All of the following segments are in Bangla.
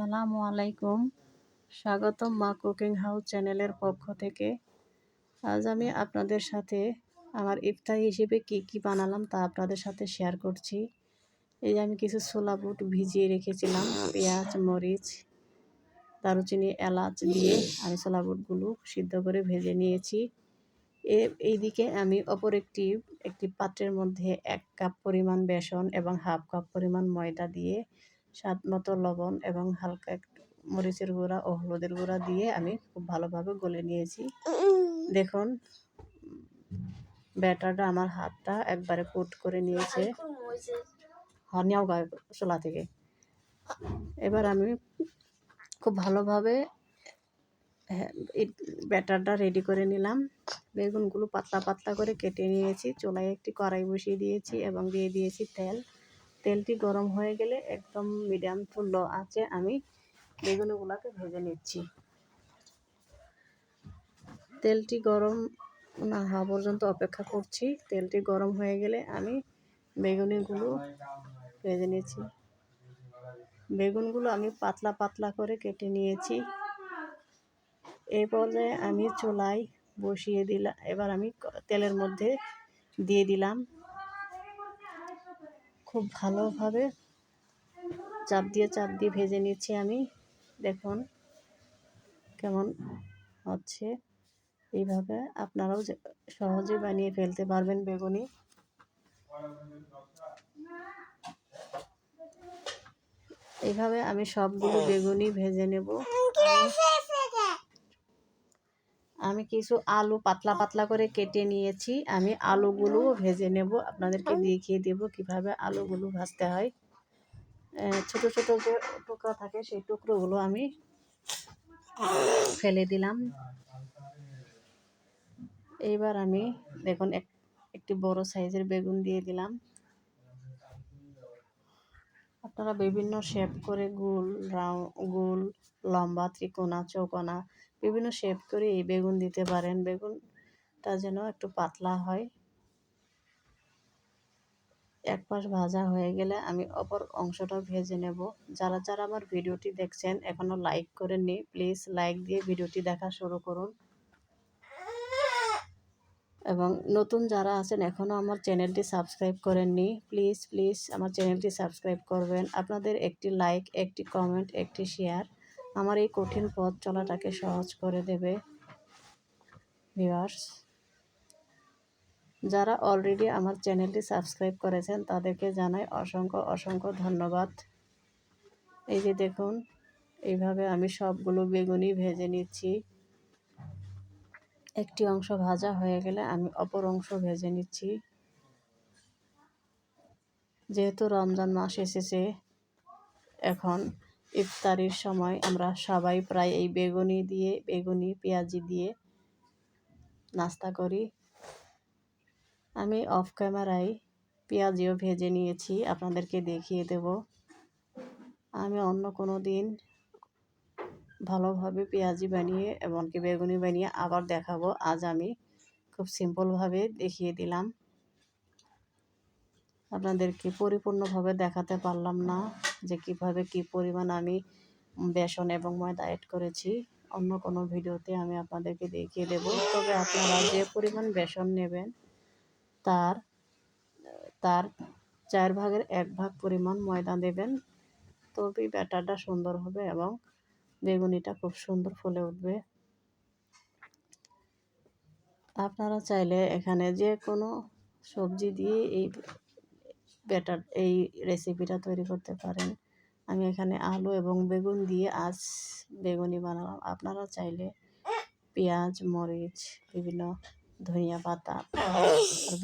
আসসালামু আলাইকুম। স্বাগতম মা কুকিং হাউস চ্যানেলের পক্ষ থেকে। আজ আমি আপনাদের সাথে আমার ইফতার হিসেবে কি কি বানালাম তা আপনাদের সাথে শেয়ার করছি। এই যে আমি কিছু ছোলা বুট ভিজিয়ে রেখেছিলাম, পেঁয়াজ, মরিচ, দারুচিনি, এলাচ দিয়ে আমি ছোলা বুটগুলো সিদ্ধ করে ভেজে নিয়েছি। এইদিকে আমি অপর একটি একটি পাত্রের মধ্যে এক কাপ পরিমাণ বেসন এবং হাফ কাপ পরিমাণ ময়দা দিয়ে স্বাদ মতো লবণ এবং হালকা একটু মরিচের গুঁড়া ও হলুদের গুঁড়া দিয়ে আমি খুব ভালোভাবে গলে নিয়েছি। দেখুন ব্যাটারটা আমার হাতটা একবারে কুট করে নিয়েছে। হনিয়াও গায়ে চোলা থেকে। এবার আমি খুব ভালোভাবে হ্যাঁ, ব্যাটারটা রেডি করে নিলাম। বেগুনগুলো পাতলা পাতলা করে কেটে নিয়েছি। চুলায় একটি কড়াই বসিয়ে দিয়েছি এবং দিয়ে দিয়েছি তেল। তেলটি গরম হয়ে গেলে একদম মিডিয়াম টু লো আছে আমি বেগুনগুলোকে ভেজে নিচ্ছি। তেলটি গরম না হওয়া পর্যন্ত অপেক্ষা করছি। তেলটি গরম হয়ে গেলে আমি বেগুনিগুলো ভেজে নিয়েছি বেগুনগুলো আমি পাতলা পাতলা করে কেটে নিয়েছি। এই পর্যায়ে আমি চুলায় বসিয়ে দিলাম এবার আমি তেলের মধ্যে দিয়ে দিলাম। খুব ভালোভাবে চাপ দিয়ে চাপ দিয়ে ভেজে নিচ্ছি আমি। দেখুন কেমন হচ্ছে। এইভাবে আপনারাও সহজে বানিয়ে ফেলতে পারবেন বেগুনি। এইভাবে আমি সবগুলো বেগুনি ভেজে নেব। আমি কিছু আলু পাতলা পাতলা করে কেটে নিয়েছি। আমি আলুগুলো ভেজে নেব। আপনাদেরকে দেখিয়ে দেব কীভাবে আলুগুলো ভাজতে হয়। ছোট ছোট যে টুকরা থাকে সেই টুকরোগুলো আমি ফেলে দিলাম। এইবার আমি দেখুন এক, একটি বড় সাইজের বেগুন দিয়ে দিলাম। আপনারা বিভিন্ন শেপ করে গোল রাউ গোল লম্বা ত্রিকোণা চৌকোনা বিভিন্ন শেপ করে এই বেগুন দিতে পারেন। বেগুনটা যেন একটু পাতলা হয়। এক পাশ ভাজা হয়ে গেলে আমি অপর অংশটা ভেজে নেব। যারা যারা আমার ভিডিওটি দেখছেন এখনও লাইক করেননি প্লিজ লাইক দিয়ে ভিডিওটি দেখা শুরু করুন। এবং নতুন যারা আছেন এখনও আমার চ্যানেলটি সাবস্ক্রাইব করেননি প্লিজ প্লিজ আমার চ্যানেলটি সাবস্ক্রাইব করবেন। আপনাদের একটি লাইক একটি কমেন্ট একটি শেয়ার আমার এই কঠিন পথ চলাটাকে সহজ করে দেবে, ভিউয়ার্স। যারা অলরেডি আমার চ্যানেলটি সাবস্ক্রাইব করেছেন, তাদেরকে জানাই অসংখ্য অসংখ্য ধন্যবাদ। এই যে দেখুন, এইভাবে আমি সবগুলো বেগুনি ভেজে নিচ্ছি। একটি অংশ ভাজা হয়ে গেলে আমি অপর অংশ ভেজে নিচ্ছি। যেহেতু রমজান মাস এসেছে, এখন ইফতারির সময় আমরা সবাই প্রায় এই বেগুনি দিয়ে, বেগুনি, পেঁয়াজি দিয়ে নাস্তা করি। আমি অফ ক্যামেরায় পেঁয়াজিও ভেজে নিয়েছি, আপনাদেরকে দেখিয়ে দেব। আমি অন্য কোনো দিন ভালোভাবে পেঁয়াজি বানিয়ে, এমনকি বেগুনি বানিয়ে আবার দেখাবো। আজ আমি খুব সিম্পলভাবে দেখিয়ে দিলাম। আপনাদেরকে পরিপূর্ণভাবে দেখাতে পারলাম না যে কীভাবে কি পরিমাণ আমি বেসন এবং ময়দা অ্যাড করেছি। অন্য কোনো ভিডিওতে আমি আপনাদেরকে দেখিয়ে দেব। তবে আপনারা যে পরিমাণ বেসন নেবেন, তার তার চার ভাগের এক ভাগ পরিমাণ ময়দা দেবেন। তবেই ব্যাটারটা সুন্দর হবে এবং বেগুনিটা খুব সুন্দর ফুলে উঠবে। আপনারা চাইলে এখানে যে কোনো সবজি দিয়ে এই ব্যাটার এই রেসিপিটা তৈরি করতে পারেন। আমি এখানে আলু এবং বেগুন দিয়ে আজ বেগুনি বানালাম। আপনারা চাইলে পেঁয়াজ, মরিচ, বিভিন্ন ধনিয়া পাতা আর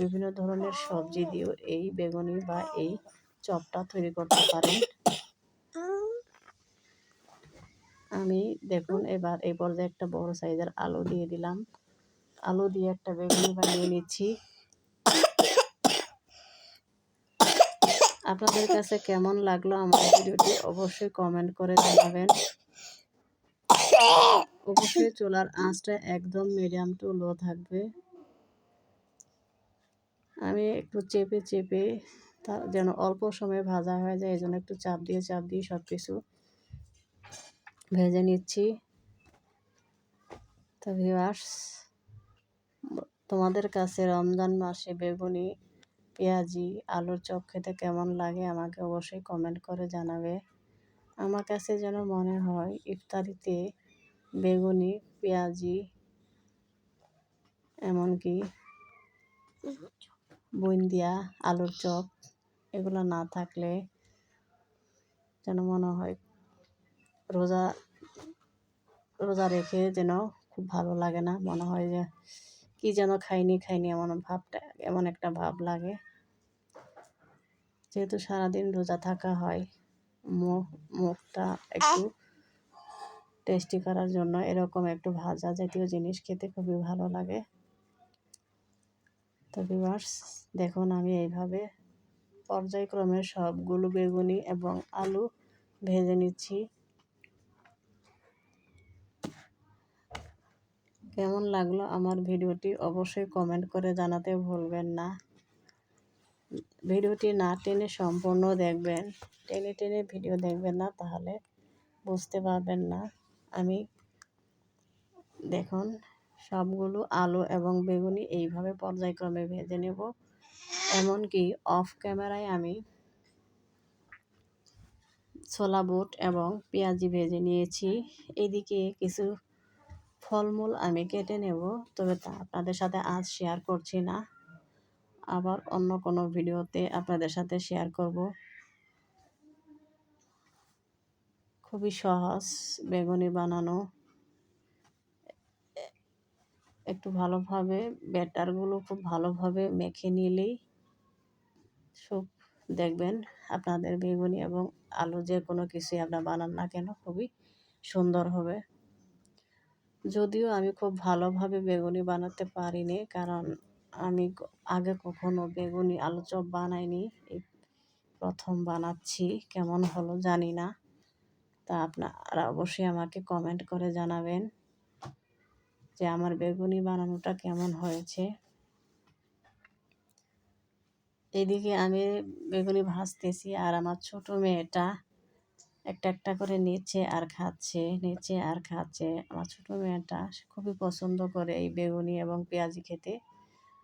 বিভিন্ন ধরনের সবজি দিয়েও এই বেগুনি বা এই চপটা তৈরি করতে পারেন। আমি দেখুন এবার এই পর্যায়ে একটা বড় সাইজের আলু দিয়ে দিলাম। আলু দিয়ে একটা বেগুনি বানিয়ে নিচ্ছি। আপনাদের কাছে কেমন লাগল আমার ভিডিওটি অবশ্যই কমেন্ট করে জানাবেন। অবশ্যই চুলার আঁচটা একদম মিডিয়াম টু লো থাকবে। আমি একটু চেপে চেপে যেন অল্প সময়ে ভাজা হয়ে যায় এই জন্য একটু চাপ দিয়ে চাপ দিয়ে সব কিছু ভেজে নিচ্ছি। তো ভিউয়ার্স তোমাদের কাছে রমজান মাসে বেগুনি পেঁয়াজি, আলুর চপ খেতে কেমন লাগে আমাকে অবশ্যই কমেন্ট করে জানাবে। আমার কাছে যেন মনে হয় ইফতারিতে বেগুনি, পেঁয়াজি, এমনকি বুন্দিয়া, আলুর চপ এগুলো না থাকলে যেন মনে হয় রোজা রোজা রেখে যেন খুব ভালো লাগে না। মনে হয় যে কি যেন খাইনি খাইনি এমন ভাবটা, এমন একটা ভাব লাগে। যেহেতু সারাদিন রোজা থাকা হয় মুখ মুখটা একটু টেস্টি করার জন্য এরকম একটু ভাজা জাতীয় জিনিস খেতে খুবই ভালো লাগে। তো ভিউয়ার্স দেখুন আমি এইভাবে পর্যায়ক্রমে সবগুলো বেগুনি এবং আলু ভেজে নিচ্ছি। কেমন লাগল আমার ভিডিওটি অবশ্যই কমেন্ট করে জানাতে ভুলবেন না। ভিডিওটি না টেনে সম্পূর্ণ দেখবেন। টেনে টেনে ভিডিও দেখবেন না তাহলে বুঝতে পারবেন না। আমি দেখুন, সবগুলো আলু এবং বেগুনি এইভাবে পর্যায়ক্রমে ভেজে নেব। এমনকি অফ ক্যামেরায় আমি ছোলা বুট এবং পেঁয়াজি ভেজে নিয়েছি। এদিকে কিছু ফলমূল আমি কেটে নেব, তবে তা আপনাদের সাথে আজ শেয়ার করছি না। আবার অন্য কোনো ভিডিওতে আপনাদের সাথে শেয়ার করব। খুবই সহজ, বেগুনি বানানো। একটু ভালোভাবে ব্যাটারগুলো খুব ভালোভাবে মেখে নিলেই সব দেখবেন আপনাদের বেগুনি এবং আলু যে কোনো কিছুই আপনার বানান না কেন, খুবই সুন্দর হবে। যদিও আমি খুব ভালোভাবে বেগুনি বানাতে পারিনি, কারণ আমি আগে কখনো বেগুনি আলু চপ বানাইনি। এই প্রথম বানাচ্ছি, কেমন হলো জানি না। তা আপনারা অবশ্যই আমাকে কমেন্ট করে জানাবেন যে আমার বেগুনি বানানোটা কেমন হয়েছে। এদিকে আমি বেগুনি ভাজতেছি আর আমার ছোট মেয়েটা একটা একটা করে নিচ্ছে আর খাচ্ছে নিচ্ছে আর খাচ্ছে। আমার ছোট মেয়েটা খুবই পছন্দ করে এই বেগুনি এবং পেঁয়াজি খেতে।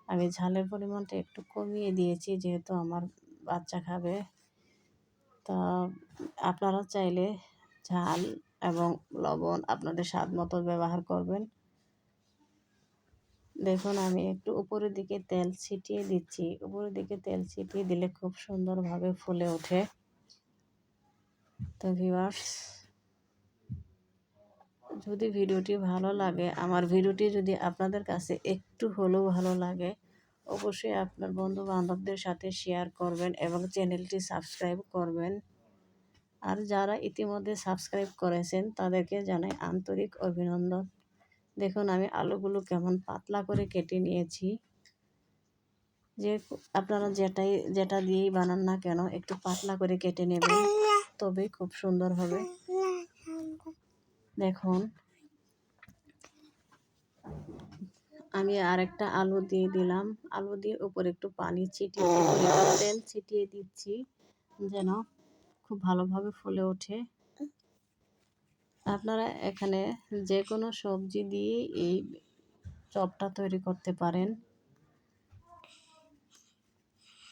আমি ঝালের পরিমাণটা একটু কমিয়ে দিয়েছি, যেহেতু আমার বাচ্চা খাবে। তা আপনারা চাইলে ঝাল এবং লবণ আপনাদের স্বাদ মতো ব্যবহার করবেন। দেখুন, আমি একটু উপরের দিকে তেল ছিটিয়ে দিচ্ছি। উপরের দিকে তেল ছিটিয়ে দিলে খুব সুন্দরভাবে ফুলে ওঠে। তো ভিউয়ার্স যদি ভিডিওটি ভালো লাগে, আমার ভিডিওটি যদি আপনাদের কাছে একটু হলেও ভালো লাগে, অবশ্যই আপনার বন্ধু বান্ধবদের সাথে শেয়ার করবেন এবং চ্যানেলটি সাবস্ক্রাইব করবেন। আর যারা ইতিমধ্যে সাবস্ক্রাইব করেছেন, তাদেরকে জানাই আন্তরিক অভিনন্দন। দেখুন, আমি আলুগুলো কেমন পাতলা করে কেটে নিয়েছি। যে আপনারা যেটাই, যেটা দিয়েই বানান না কেন, একটু পাতলা করে কেটে নেবেন। তবেই খুব সুন্দর হবে। দেখুন। আমি আরেকটা আলু দিয়ে দিলাম। আলু দিয়ে উপরে একটু পানি ছিটিয়ে তেল ছিটিয়ে দিচ্ছি যেন খুব ভালোভাবে ফুলে ওঠে। আপনারা এখানে যে কোনো সবজি দিয়ে এই চপটা তৈরি করতে পারেন।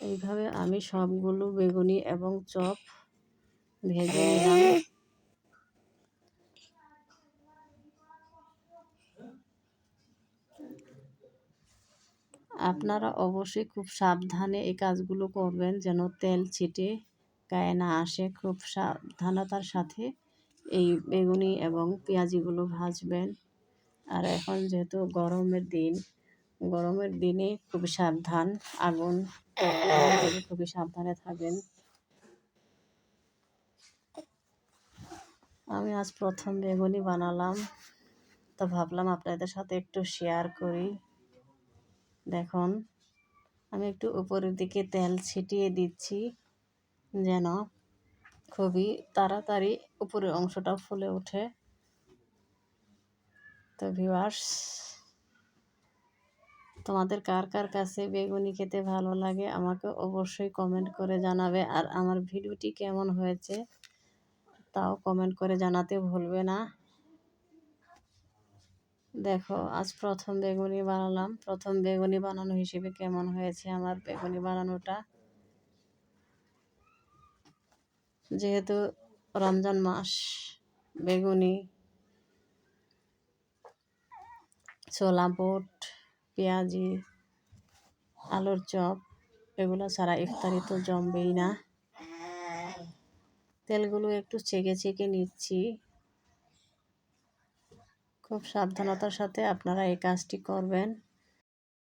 এইভাবে আমি সবগুলো বেগুনি এবং চপ ভেজে নিলাম আপনারা অবশ্যই খুব সাবধানে এই কাজগুলো করবেন যেন তেল ছিটে গায়ে না আসে। খুব সাবধানতার সাথে এই বেগুনি এবং পেঁয়াজিগুলো ভাজবেন। আর এখন যেহেতু গরমের দিন গরমের দিনে খুবই সাবধান আগুন খুবই সাবধানে থাকবেন আমি আজ প্রথম বেগুনি বানালাম। তো ভাবলাম আপনাদের সাথে একটু শেয়ার করি। দেখুন, আমি একটু উপরের দিকে তেল ছিটিয়ে দিচ্ছি যেন খুবই তাড়াতাড়ি উপরের অংশটা ফুলে ওঠে। তো ভিউয়ার্স তোমাদের কার কার কাছে বেগুনি খেতে ভালো লাগে আমাকে অবশ্যই কমেন্ট করে জানাবে। আর আমার ভিডিওটি কেমন হয়েছে তাও কমেন্ট করে জানাতে ভুলবে না। দেখো, আজ প্রথম বেগুনি বানালাম। প্রথম বেগুনি বানানো হিসেবে কেমন হয়েছে আমার বেগুনি বানানোটা? যেহেতু রমজান মাস, বেগুনি, ছোলা বুট, পেঁয়াজি, আলুর চপ, এগুলো ছাড়া ইফতারি তো জমবেই না। তেলগুলো একটু ছেঁকে ছেঁকে নিচ্ছি। খুব সাবধানতার সাথে আপনারা এই কাজটি করবেন।